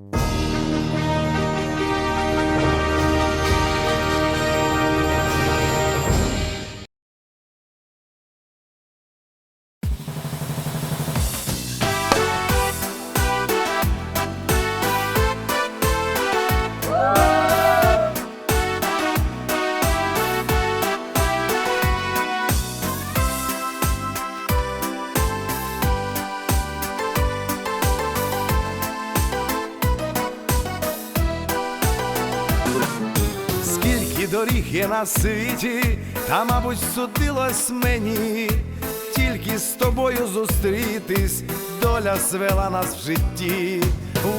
you. Доріг є на світі, та, мабуть, судилось мені, тільки з тобою зустрітись, доля звела нас в житті.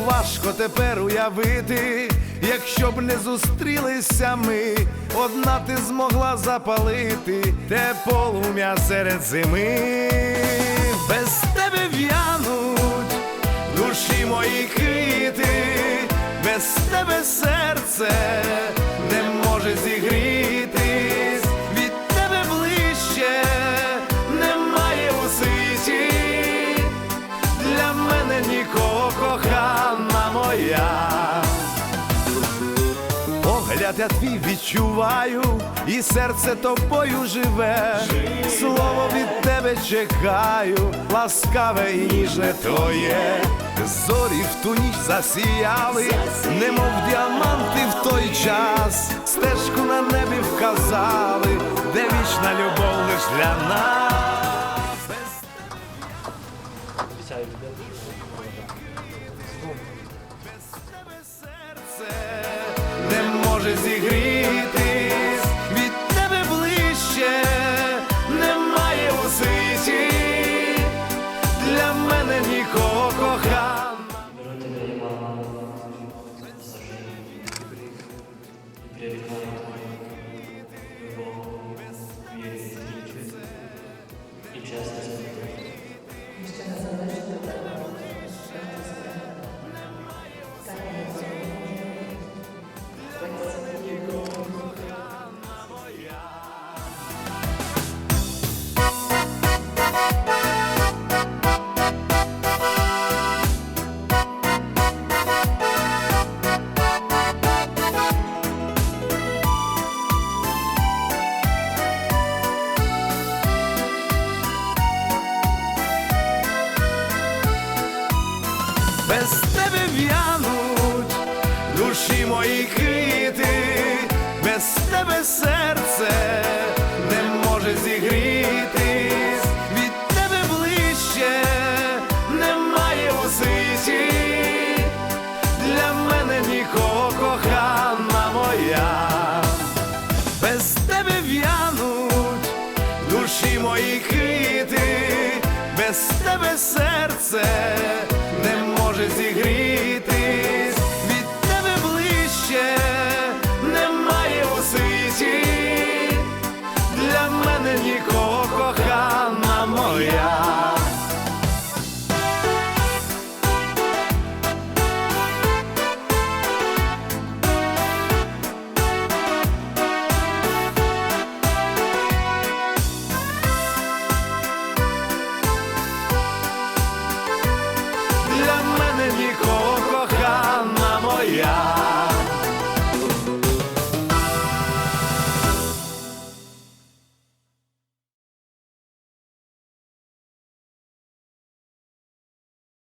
Важко тепер уявити, якщо б не зустрілися ми, одна ти змогла запалити те полум'я серед зими, без тебе в'януть душі мої квіти, без тебе серце моя. Погляд я твій відчуваю, і серце тобою живе. Слово від тебе чекаю, ласкаве і ніжне твоє. Зорі в ту ніч засіяли, немов діаманти в той час. Стежку на небі вказали, де вічна любов лиш для нас. Не без тебе в'януть душі мої квіти, без тебе серце не може зігрітись, від тебе ближче немає у світі, для мене нікого кохана моя, без тебе в'януть душі мої квіти, без тебе серце не зігрітись, від тебе ближче немає у для мене нікого кохана моя. Нікого кохана моя.